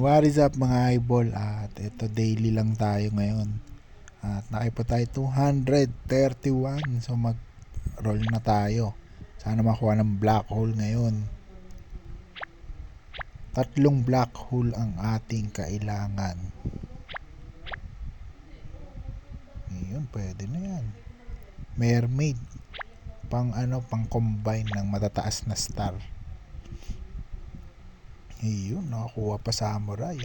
What is up mga eyeball? At ito daily lang tayo ngayon. At nakaipo tayo 231. So mag roll na tayo. Sana makuha ng black hole ngayon. Tatlong black hole ang ating kailangan. Ayun, pwede na yan. Mermaid. Pang ano, pang combine ng matataas na star. Ayun, nakakuha pa samurai.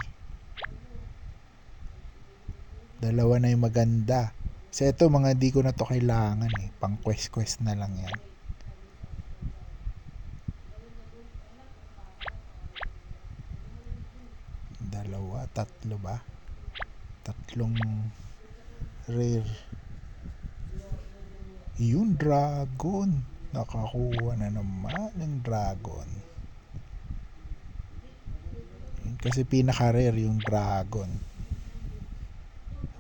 Dalawa na yung maganda. Kasi ito, mga di ko na to kailangan eh. Pang quest-quest na lang yan. Dalawa, tatlo ba? Tatlong rare. Yun, dragon. Nakakuha na naman ng dragon. Kasi pinaka-rare yung dragon.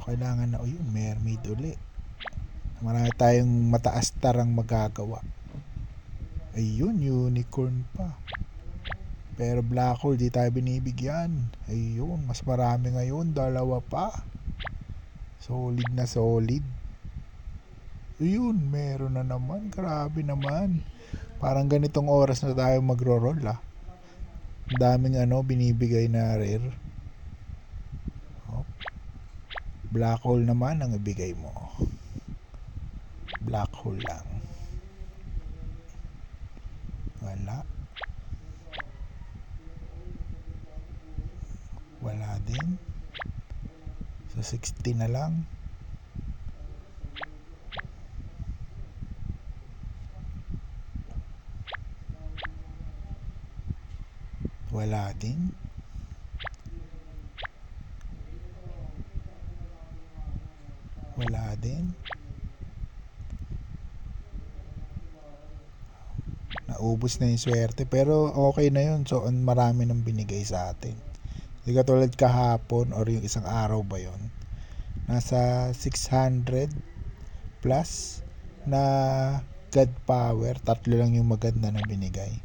Kailangan na, oh yun, mermaid uli. Marami tayong mataas tarang magagawa. Ayun, unicorn pa. Pero black hole, di tayo binibigyan. Ayun, mas marami ngayon, dalawa pa. Solid na solid. Ayun, meron na naman. Grabe naman. Parang ganitong oras na tayo magro-roll ah. Daming ano, binibigay na rare. Oh. Black hole naman ang ibigay mo. Black hole lang. Wala. Wala din. So 60 na lang. Wala din. Wala din. Naubos na yung swerte. Pero okay na yun. So, marami nang binigay sa atin. Hindi katulad kahapon or yung isang araw ba yun. Nasa 600 plus na God power. Tatlo lang yung maganda na binigay.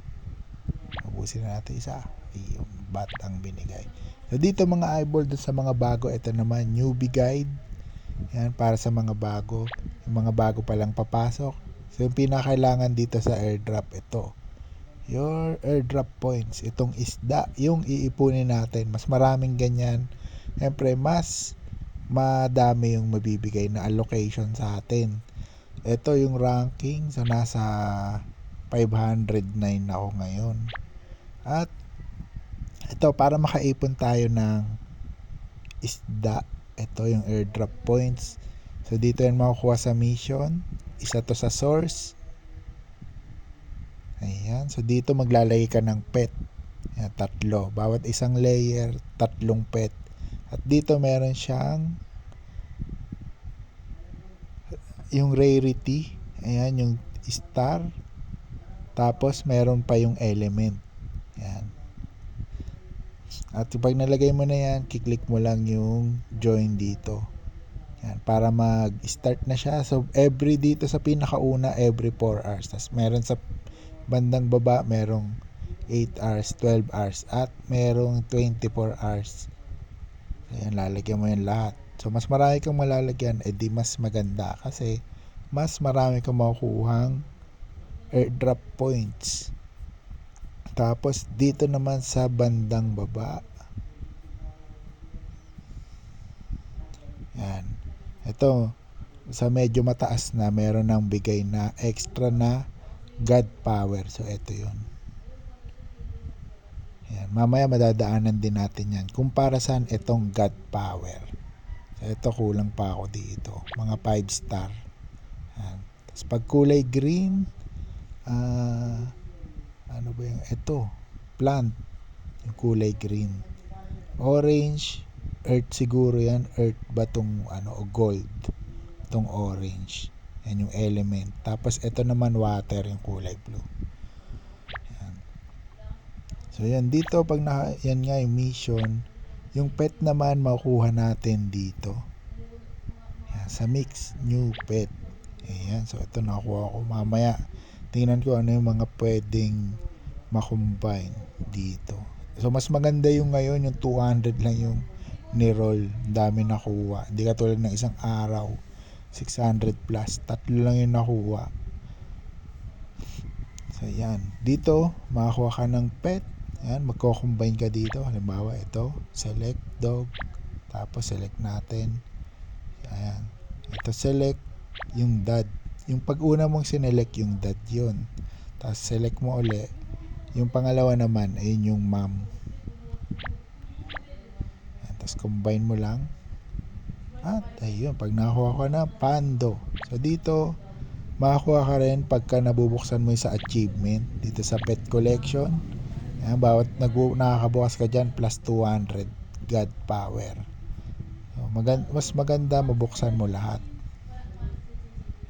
Ubusin na natin isa. Yung bat ang binigay. So dito mga eyeball dun sa mga bago, ito naman newbie guide. Yan para sa mga bago. Yung mga bago pa lang papasok. So yung pinakailangan dito sa airdrop ito. Your airdrop points. Itong isda, yung iipunin natin. Mas maraming ganyan. Siyempre, mas madami yung mabibigay na allocation sa atin. Ito yung ranking. So nasa 509 ako ngayon. At ito para makaipon tayo ng isda. Ito yung airdrop points. So dito yan makukuha sa mission. Isa to sa source. Ayan. So dito maglalagay ka ng pet. Ayan, tatlo. Bawat isang layer, tatlong pet. At dito meron siyang yung rarity. Ayan, yung star. Tapos meron pa yung element. At pag nalagay mo na yan, kiklik mo lang yung join dito. Yan, para mag-start na siya. So, every dito sa pinakauna, every 4 hours. Tapos, meron sa bandang baba, merong 8 hours, 12 hours, at merong 24 hours. Ayan, lalagyan mo yung lahat. So, mas marami kang malalagyan, edi mas maganda. Kasi, mas marami kang makukuhang airdrop points. Tapos dito naman sa bandang baba. Yan. Ito, sa medyo mataas na, meron ng bigay na extra na God power. So, ito yun. Yan. Mamaya madadaanan din natin yan. Kung para saan itong God power. So, ito kulang pa ako dito. Mga 5 star. Yan. Tapos pag kulay green, uh, ano ba yung ito plant yung kulay green orange earth siguro yan earth ba tong ano gold tong orange yan yung element. Tapos ito naman water yung kulay blue. Yan. so yan dito pag na, yan nga yung mission yung pet naman makukuha natin dito. Yan, sa mix new pet. Ayan, so ito nakuha ko mamaya. Tingnan ko ano yung mga pwedeng makombine dito. So mas maganda yung ngayon, yung 200 lang yung ni-roll. Ang dami nakuha. Hindi katulad ng isang araw. 600 plus. Tatlo lang yung nakuha. So yan. Dito, makakuha ka ng pet. Yan, magko-combine ka dito. Halimbawa, ito. Select dog. Tapos select natin. Ayan. Ito select yung dad. Yung pag-una mong sinelect yung dad yun. Tapos select mo uli. Yung pangalawa naman, ayun yung mom. Tapos combine mo lang. At ayun, pag nakakuha ka na, pando. So dito, makakuha ka rin pagka nabubuksan mo sa achievement. Dito sa pet collection. Ayan, bawat nagbu- nakakabukas ka dyan, plus 200 God power. So, magan- mas maganda mabuksan mo lahat.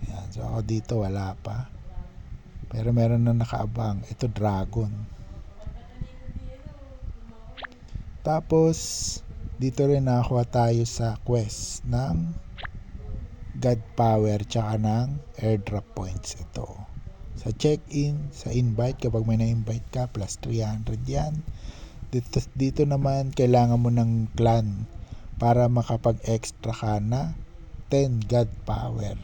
Ayan, so ako dito wala pa. Pero meron na nakaabang. Ito dragon. Tapos, dito rin nakakuha tayo sa quest ng God Power tsaka ng airdrop points ito. Sa check-in, sa invite, kapag may na-invite ka, plus 300 yan. Dito, dito naman, kailangan mo ng clan para makapag-extra ka na 10 God Power.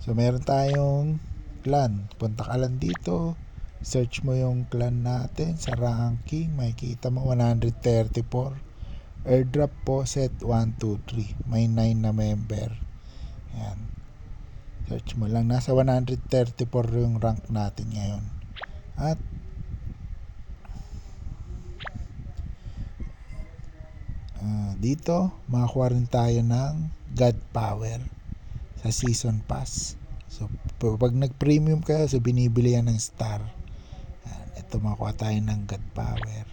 So, meron tayong clan. Punta ka lang dito. Search mo yung clan natin sa ranking. Makikita mo 134. Airdrop po set 1, 2, 3. May 9 na member. Yan. Search mo lang. Nasa 134 yung rank natin ngayon. At uh, dito, makakuha rin tayo ng God Power sa Season Pass. So, pag nag-premium ka, so binibili yan ng star. Yan, ito makuha tayo ng God Power.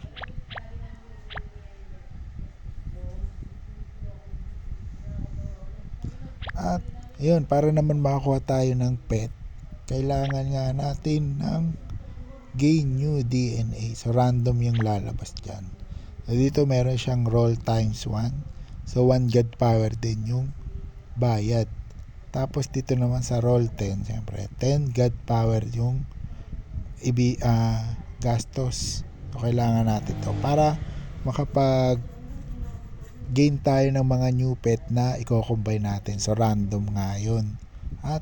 At, yun, para naman makakuha tayo ng pet, kailangan nga natin ng gain new DNA. So, random yung lalabas dyan. So, dito meron siyang roll times 1. So, 1 God power din yung bayad. Tapos dito naman sa roll 10, siyempre 10 God power yung ibi uh, gastos. So kailangan natin to para makapag gain tayo ng mga new pet na i-combine natin. So random nga 'yun. At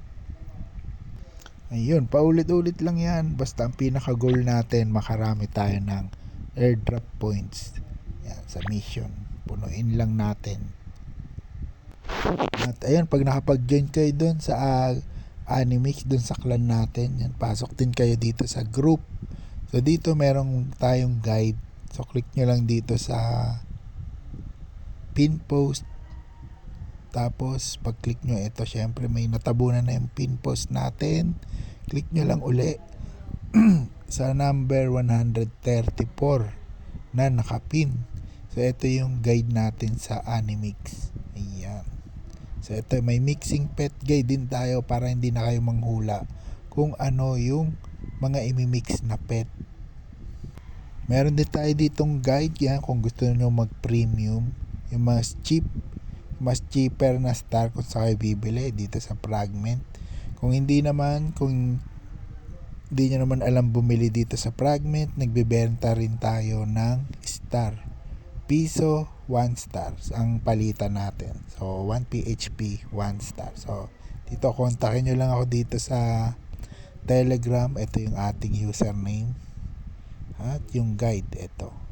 ayun, paulit-ulit lang 'yan. Basta ang pinaka goal natin makarami tayo ng airdrop points. Yan sa mission. Punuin lang natin at ayun, pag nakapag-join kayo doon sa uh, Animix, doon sa clan natin, yan, pasok din kayo dito sa group. So dito merong tayong guide. So click nyo lang dito sa pin post. Tapos pag click nyo ito, syempre may natabunan na yung pin post natin. Click nyo lang uli sa number 134 na nakapin. So ito yung guide natin sa Animix. Ayan. So ito may mixing pet guide din tayo para hindi na kayo manghula kung ano yung mga imimix na pet. Meron din tayo ditong guide yan kung gusto niyo mag-premium. Yung mas cheap, mas cheaper na star kung sa kayo bibili dito sa fragment. Kung hindi naman, kung hindi nyo naman alam bumili dito sa fragment, nagbebenta rin tayo ng star piso 1 stars ang palitan natin. So 1 PHP 1 star. So dito kontakin nyo lang ako dito sa Telegram. Ito yung ating username. At yung guide ito.